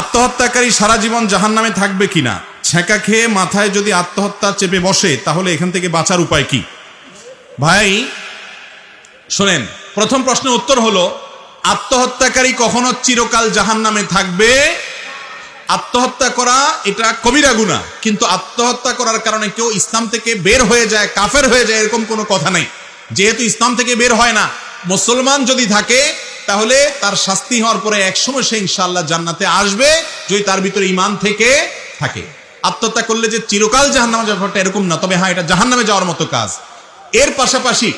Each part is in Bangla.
আত্মহত্যাকারী সারা জীবন জাহান নামে থাকবে কিনা? ছ্যাঁকা খেয়ে মাথায় যদি আত্মহত্যা চেপে বসে, তাহলে এখান থেকে বাঁচার উপায় কি? ভাই, শোনেন, প্রথম প্রশ্নের উত্তর হলো, আত্মহত্যাকারী কখনো চিরকাল জাহান নামে থাকবে? আত্মহত্যা করা, এটা কবিরা গুণা কিন্তু আত্মহত্যা করার কারণে কেউ ইসলাম থেকে বের হয়ে যায়, কাফের হয়ে যায়, এরকম কোনো কথা নেই। যেহেতু ইসলাম থেকে বের হয় না, মুসলমান যদি থাকে তাহলে তার শাস্তি হওয়ার পরে একসময় সে ইনশাআল্লাহ জান্নাতে আসবে, যদি তার ভিতরে ইমান থেকে থাকে। আত্মহত্যা করলে যে চিরকাল জাহান্নামে ব্যাপারটা এরকম না, তবে হ্যাঁ এটা জাহান্নামে যাওয়ার মতো কাজ। এর পাশাপাশি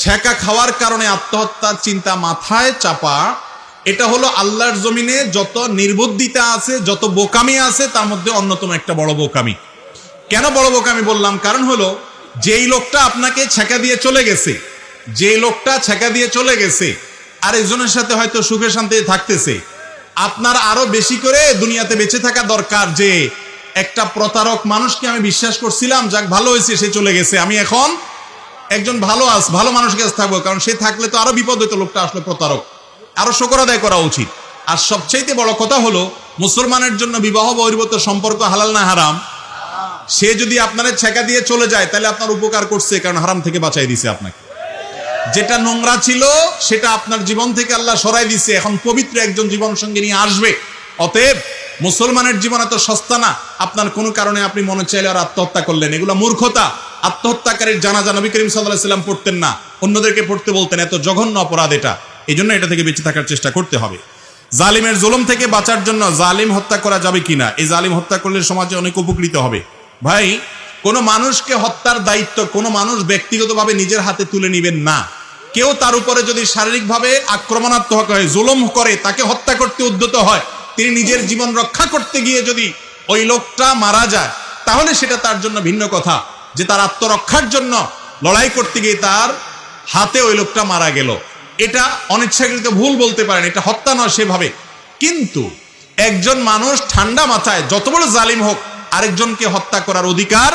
ছ্যাঁকা খাওয়ার কারণে আত্মহত্যার চিন্তা মাথায় চাপা, এটা হলো আল্লাহর জমিনে যত নির্বুদ্ধিতা আছে, যত বোকামি আছে, তার মধ্যে অন্যতম একটা বড় বোকামি। কেন বড় বোকামি বললাম? কারণ হলো, যেই লোকটা আপনাকে ছ্যাঁকা দিয়ে চলে গেছে যে লোকটা ছ্যাঁকা দিয়ে চলে গেছে আর একজনের সাথে হয়তো সুখে শান্তিতে থাকতেছে। আপনার আরও বেশি করে দুনিয়াতে বেঁচে থাকা দরকার যে, একটা প্রতারক মানুষকে আমি বিশ্বাস করছিলাম, যাক ভালো হয়েছে, সে চলে গেছে। আমি এখন একজন ভালো আস, ভালো মানুষের কাছে থাকব, কারণ সে থাকলে তো আরও বিপদ হইতো, লোকটা আসলে প্রতারক। আরও শকর আদায় করা উচিত। আর সবচাইতে বড় কথা হলো, মুসলমানের জন্য বিবাহ বহির্ভূত সম্পর্ক হালাল না হারাম। সে যদি আপনার ছেঁকা দিয়ে চলে যায়, তাহলে আপনার উপকার করছে, কারণ হারাম থেকে বাঁচাই দিছে আপনাকে। যেটা নোংরা ছিল, সেটা আপনার জীবন থেকে আল্লাহ সরাই দিছে। এখন পবিত্র একজন জীবন সঙ্গে নিয়ে আসবে। অতএব, মুসলমানের জীবন এত সস্তা না। আপনার কোনো কারণে আপনি মনে চাইলে আর আত্মহত্যা করলেন। এগুলো মূর্খতা। আত্মহত্যাকারীর জানাজা নবী করিম সাল্লাহ সাল্লাম পড়তেন না। অন্যদেরকে পড়তে বলতেন, এত জঘন্য অপরাধ এটা। এই জন্য এটা থেকে বেঁচে থাকার চেষ্টা করতে হবে। জালিমের জুলুম থেকে বাঁচার জন্য জালিম হত্যা করা যাবে কিনা? এই জালিম হত্যা করলে সমাজে অনেক উপকৃত হবে। ভাই, কোনো মানুষকে হত্যার দায়িত্ব কোনো মানুষ ব্যক্তিগতভাবে নিজের হাতে তুলে নেবেন না। কেউ তার উপরে যদি শারীরিকভাবে আক্রমণাত্মক হয় জুলুম করে, তাকে হত্যা করতে উদ্যত হয়, তিনি নিজের জীবন রক্ষা করতে গিয়ে যদি ওই লোকটা মারা যায়, তাহলে সেটা তার জন্য ভিন্ন কথা। যে তার আত্মরক্ষার জন্য লড়াই করতে গিয়ে তার হাতে ওই লোকটা মারা গেল। এটা অনিচ্ছাকৃত ভুল বলতে পারেন, এটা হত্যা নয় সেভাবে। কিন্তু একজন মানুষ ঠান্ডা মাথায় যত বড় জালিম হোক, আরেকজনকে হত্যা করার অধিকার,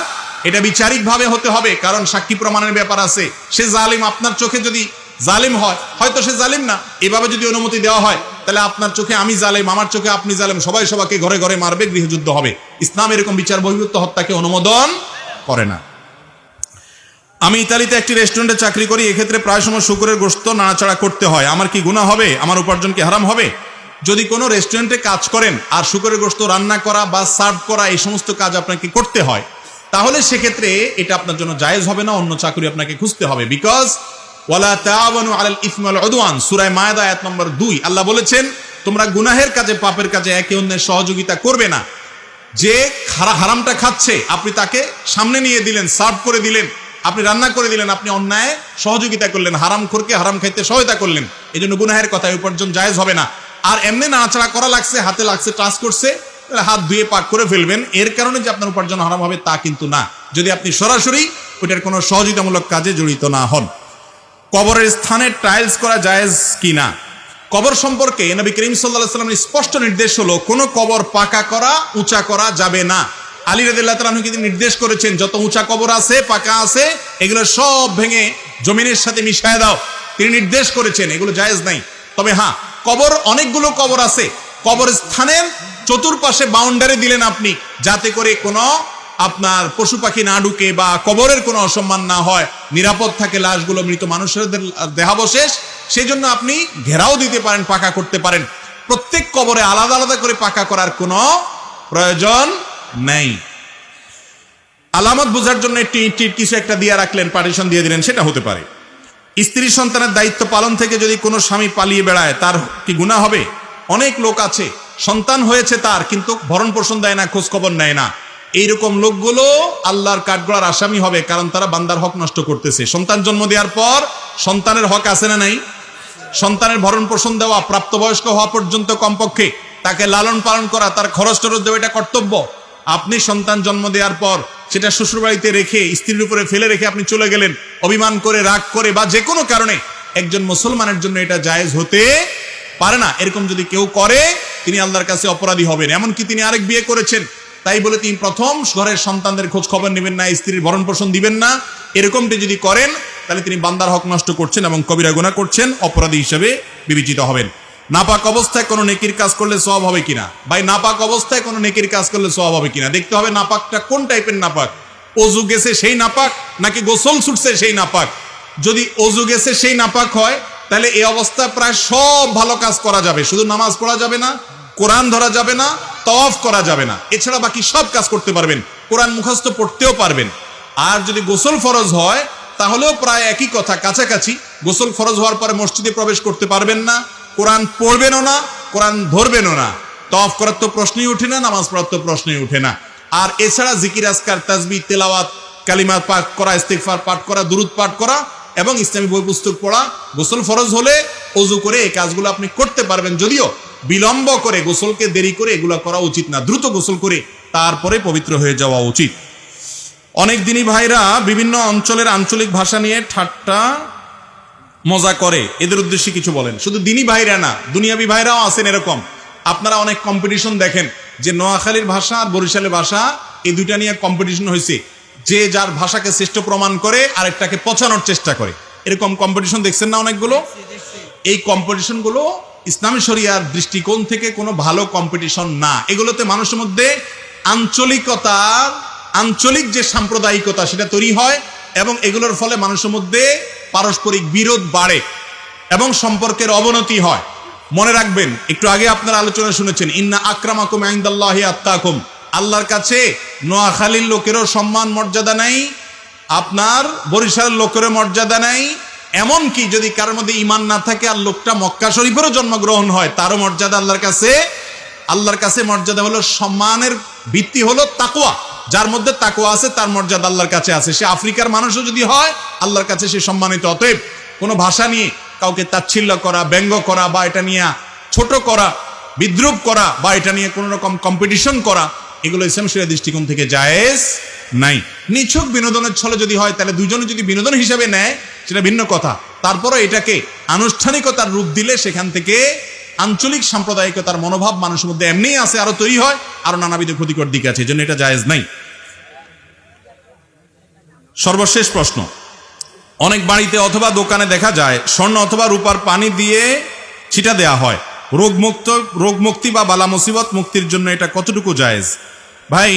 এটা বিচারিকভাবে হতে হবে, কারণ সাক্ষী প্রমাণের ব্যাপার আছে। সে জালিম আপনার চোখে যদি জালিম হয়। হয়তো সে জালিম না। এভাবে যদি অনুমতি দেওয়া হয়, তাহলে আপনার চোখে আমি জালিম, আমার চোখে আপনি জালিম, সবাই সবাইকে ঘরে ঘরে মারবে, গৃহযুদ্ধ হবে। ইসলাম এরকম বিচার বহির্ভূত হত্যাকে অনুমোদন করে না। আমি ইতালিতে একটি রেস্টুরেন্টে চাকরি করি, এক্ষেত্রে প্রায় সময় শুকুরের গোস্ত নাড়াচাড়া করতে হয়। আমার কি গুণা হবে? আমার উপার্জন কি হারাম হবে? যদি কোনো রেস্টুরেন্টে কাজ করেন আর শুকুরের গোস্ত রান্না করা বা সার্ভ করা এই সমস্ত কাজ আপনাকে করতে হয়, তাহলে সেক্ষেত্রে এটা আপনার জন্য জায়েজ হবে না, অন্য চাকরি আপনাকে খুঁজতে হবে। বিকজ ওয়ালা তাআওয়ানু আলাল ইসমি ওয়াল উদওয়ান। সূরা মায়দা আয়াত নম্বর 2 আল্লাহ বলেছেন, তোমরা গুনাহের কাজে, পাপের কাজে একে অন্যের সহযোগিতা করবে না। যে হারামটা খাচ্ছে, আপনি তাকে সামনে নিয়ে দিলেন, সার্ভ করে দিলেন, আপনি রান্না করে দিলেন, আপনি অন্যায় সহযোগিতা করলেন হারাম খোরকে হারাম খাইতে সহায়তা করলেন এই জন্য গুনাহের কথা উপার্জন জায়েজ হবে না। আর এমনি নাড়াচাড়া করা লাগছে, হাতে লাগছে, টাচ করছে হাত ধুয়ে পাক করে ফেলবেন। এর কারণে যে আপনার উপার্জন হারাম হবে তা কিন্তু না। যদি আপনি সরাসরি ওইটার কোনো সহযোগিতামূলক কাজে জড়িত না হন। কবরের স্থানে টাইলস করা জায়েজ কি না কবর সম্পর্কে নবী করিম সাল্লাহ সাল্লামের স্পষ্ট নির্দেশ হলো, কোনো কবর পাকা করা, উঁচা করা যাবে না। আলী রাদিল্লাহ তালাহকে নির্দেশ করেছেন, যত উঁচা কবর আছে, পাকা আছে, এগুলো সব ভেঙে জমিনের সাথে মিশায় দাও। তিনি নির্দেশ করেছেন, এগুলো জায়েজ নাই। তবে হ্যাঁ কবর, অনেকগুলো কবর আছে। কবর স্থানের চতুর্পাশে বাউন্ডারি দিলেন আপনি, যাতে করে কোনো আপনার পশু পাখি না ঢুকে বা কবরের কোনো অসম্মান না হয়, নিরাপদ থাকে লাশগুলো মৃত মানুষের দেহাবশেষ সেই জন্য আপনি ঘেরাও দিতে পারেন, পাকা করতে পারেন। প্রত্যেক কবরে আলাদা আলাদা করে পাকা করার কোনো প্রয়োজন নেই। আলামত বোঝার জন্য একটি ইটির কিছু একটা দিয়ে রাখলেন, পার্টিশন দিয়ে দিলেন, সেটা হতে পারে। স্ত্রী সন্তানের দায়িত্ব পালন থেকে যদি কোনো স্বামী পালিয়ে বেড়ায়, তার কি গুণা হবে? অনেক লোক আছে, সন্তান হয়েছে তার, কিন্তু ভরণ পোষণ দেয় না খোঁজ খবর নেয় না। এইরকম লোকগুলো আল্লাহর কাঠগড়ার আসামি হবে, কারণ তারা বান্দার হক নষ্ট করতেছে। সন্তান জন্ম দেওয়ার পর সন্তানের হক আছে না নাই? সন্তানের ভরণ পোষণ দেওয়া, প্রাপ্তবয়স্ক হওয়া পর্যন্ত কমপক্ষে। তাকে লালন পালন করা, তার খরচ টরচ দেওয়া, এটা কর্তব্য। আপনি সন্তান জন্ম দেওয়ার পর সেটা শ্বশুরবাড়িতে রেখে, স্ত্রীর উপরে ফেলে রেখে আপনি চলে গেলেন, অভিমান করে, রাগ করে বা যে কোনো কারণে একজন মুসলমানের জন্য এটা জায়েজ হতে পারে না। এরকম যদি কেউ করে, তিনি আল্লাহর কাছে অপরাধী হবেন। এমনকি তিনি আরেক বিয়ে করেছেন তাই বলে তিনি প্রথম, ঘরের সন্তানদের খোঁজ খবর নেবেন না, স্ত্রীর ভরণ পোষণ দিবেন না। এরকমটি যদি করেন, তাহলে তিনি বান্দার হক নষ্ট করছেন এবং কবিরা গুণা করছেন, অপরাধী হিসেবে বিবেচিত হবেন। নাপাক অবস্থায় কোনো নেকির কাজ করলে সব হবে কিনা? ভাই, নাপাক অবস্থায় কোনো নেকির কাজ করলে সব হবে কিনা? দেখতে হবে নাপাকটা কোন টাইপের নাপাক? অজু গেছে সেই নাপাক, নাকি গোসল ছুটছে সেই নাপাক? যদি অজু গেছে সেই নাপাক হয়, তাহলে এই অবস্থা প্রায় সব ভালো কাজ করা যাবে। শুধু নামাজ পড়া যাবে না, কোরআন ধরা যাবে না তওয়াফ করা যাবে না। এছাড়া বাকি সব কাজ করতে পারবেন। কোরআন মুখস্থ পড়তেও পারবেন। আর যদি গোসল ফরজ হয়, তাহলেও প্রায় একই কথা, কাছাকাছি। গোসল ফরজ হওয়ার পরে মসজিদে প্রবেশ করতে পারবেন না। কোরআন পড়বেনও না, কোরআন ধরবেনও না। তফ করার তো প্রশ্নই ওঠে না, নামাজ পড়ার তো প্রশ্নই ওঠে না। আর এছাড়া জিকির আসকার তাজবি, তেলাওয়াত, কালিমা পাঠ করা, ইস্তেগফার পাঠ করা, দুরুদ পাঠ করা এবং ইসলামী বই পুস্তক পড়া, গোসল ফরজ হলে অজু করে এই কাজগুলো আপনি করতে পারবেন। যদিও বিলম্ব করে, গোসলকে দেরি করে এগুলো করা উচিত না। দ্রুত গোসল করে তারপরে পবিত্র হয়ে যাওয়া উচিত। অনেক দিনই ভাইরা বিভিন্ন অঞ্চলের আঞ্চলিক ভাষা নিয়ে ঠাট্টা মজা করে। এদের উদ্দেশ্যে কিছু বলেন। শুধু দিনী ভাইরা না, দুনিয়াবি ভাইরাও আছেন এরকম। আপনারা অনেক কম্পিটিশন দেখেন যে নোয়াখালীর ভাষা আর বরিশালের ভাষা, এই দুইটা নিয়ে কম্পিটিশন হয়েছে। যে যার ভাষাকে শ্রেষ্ঠ প্রমাণ করে, আরেকটাকে পচানোর চেষ্টা করে। এরকম কম্পিটিশন দেখছেন না অনেকগুলো? এই কম্পিটিশনগুলো ইসলামী শরিয়ার দৃষ্টিকোণ থেকে কোনো ভালো কম্পিটিশন না। এগুলোতে মানুষের মধ্যে আঞ্চলিকতা আঞ্চলিক যে সাম্প্রদায়িকতা সেটা তৈরি হয় এবং এগুলোর ফলে মানুষের মধ্যে পারস্পরিক বিরোধ বাড়ে এবং সম্পর্কের অবনতি হয়। মনে রাখবেন, একটু আগে আপনার আলোচনা শুনেছেন, ইন্না আক্রামাকুম আইন্দাল্লাহি আত্তাকুম। আল্লাহর কাছে নোয়াখালীর লোকেরও সম্মান মর্যাদা নাই, আপনার বরিশালের লোকেরও মর্যাদা নাই এমনকি যদি কারোর মধ্যে ইমান না থাকে আর লোকটা মক্কা শরীফেরও জন্মগ্রহণ হয়, তারও মর্যাদা আল্লাহর কাছে আল্লাহর কাছে মর্যাদা হলো সম্মানের ভিত্তি হলো তাকুয়া যার মধ্যে তাকুয়া আছে, তার মর্যাদা আল্লাহর কাছে আছে। সে আফ্রিকার মানুষও যদি হয়, আল্লাহর কাছে সে সম্মানিত। অতএব কোনো ভাষা নিয়ে কাউকে তাচ্ছিল্য করা, ব্যঙ্গ করা বা এটা নিয়ে ছোট করা, বিদ্রুপ করা বা এটা নিয়ে কোনো রকম কম্পিটিশন করা, এগুলো ইসলাম শরিয়া দৃষ্টিকোণ থেকে জায়েজ নাই। নিছক বিনোদনের ছলে যদি হয়, তাহলে দুজনে যদি বিনোদন হিসেবে নেয় সেটা ভিন্ন কথা। তারপরে এটাকে আনুষ্ঠানিকতার রূপ দিলে সেখান থেকে আঞ্চলিক সাম্প্রদায়িকতার মনোভাব মানুষের মধ্যে এমনিই আছে, আরও তৈরি হয়, আরও নানাবিধ ক্ষতিকর দিক আছে এই জন্য এটা জায়েজ নাই। সর্বশেষ প্রশ্ন। অনেক বাড়িতে অথবা দোকানে দেখা যায়, স্বর্ণ অথবা রূপার পানি দিয়ে ছিটা দেয়া হয়। রোগমুক্ত রোগ মুক্তি বা বালা মুসিবত মুক্তির জন্য এটা কতটুকু জায়েজ? ভাই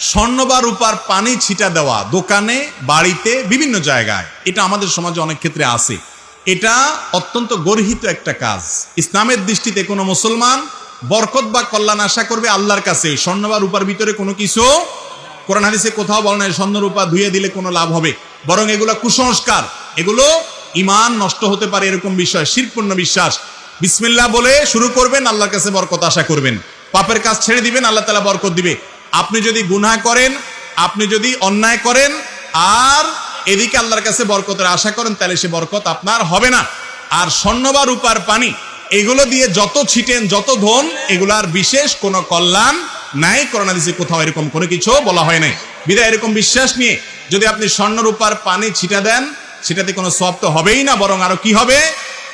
স্বর্ণ বা রূপার পানি ছিটা দেওয়া, দোকানে, বাড়িতে, বিভিন্ন জায়গায়। এটা আমাদের সমাজে অনেক ক্ষেত্রে আছে। এটা অত্যন্ত গর্হিত একটা কাজ। ইসলামের দৃষ্টিতে কোনো মুসলমান বরকত বা কল্যাণ আশা করবে আল্লাহর কাছে। স্বর্ণ বা রূপার ভিতরে কোনো কিছু কোরআন হাদিসে কোথাও বলে না স্বর্ণ, রূপা ধুয়ে দিলে কোনো লাভ হবে। বরং এগুলো কুসংস্কার। এগুলো ইমান নষ্ট হতে পারে এরকম বিষয়, শিরপূর্ণ বিশ্বাস। বিসমিল্লাহ বলে শুরু করবেন, আল্লাহর কাছে বরকত আশা করবেন। পাপের কাজ ছেড়ে দিবেন, আল্লাহ তালা বরকত দিবে। আপনি যদি গুনাহ করেন, আপনি যদি অন্যায় করেন, আর এদিকে আল্লাহর কাছে বরকতের আশা করেন, তাহলে সে বরকত আপনার হবে না। আর স্বর্ণ বা রূপার পানি, এগুলো দিয়ে যত ছিটেন, যত ধন, এগুলার বিশেষ কোনো কল্যাণ নাই। করোনা দিছে কোথাও এরকম কোনো কিছু বলা হয় নাই। বিদায়, এরকম বিশ্বাস নিয়ে যদি আপনি স্বর্ণ, রূপার পানি ছিটা দেন, সেটাতে কোনো সব তো হবেই না, বরং আরও কি হবে?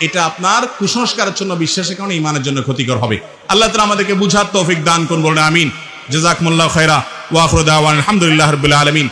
এটা আপনার কুসংস্কারের জন্য, বিশ্বাসের কারণে ইমানের জন্য ক্ষতিকর হবে। আল্লাহ তালা আমাদেরকে বুঝার তৌফিক দান করুন, বলেন, আমিন। জাজাকমুল্লাহ খৈরা ওয়াফরুদ্দাওয়ান আলহামদুলিল্লাহ রবিল্লা আলমিন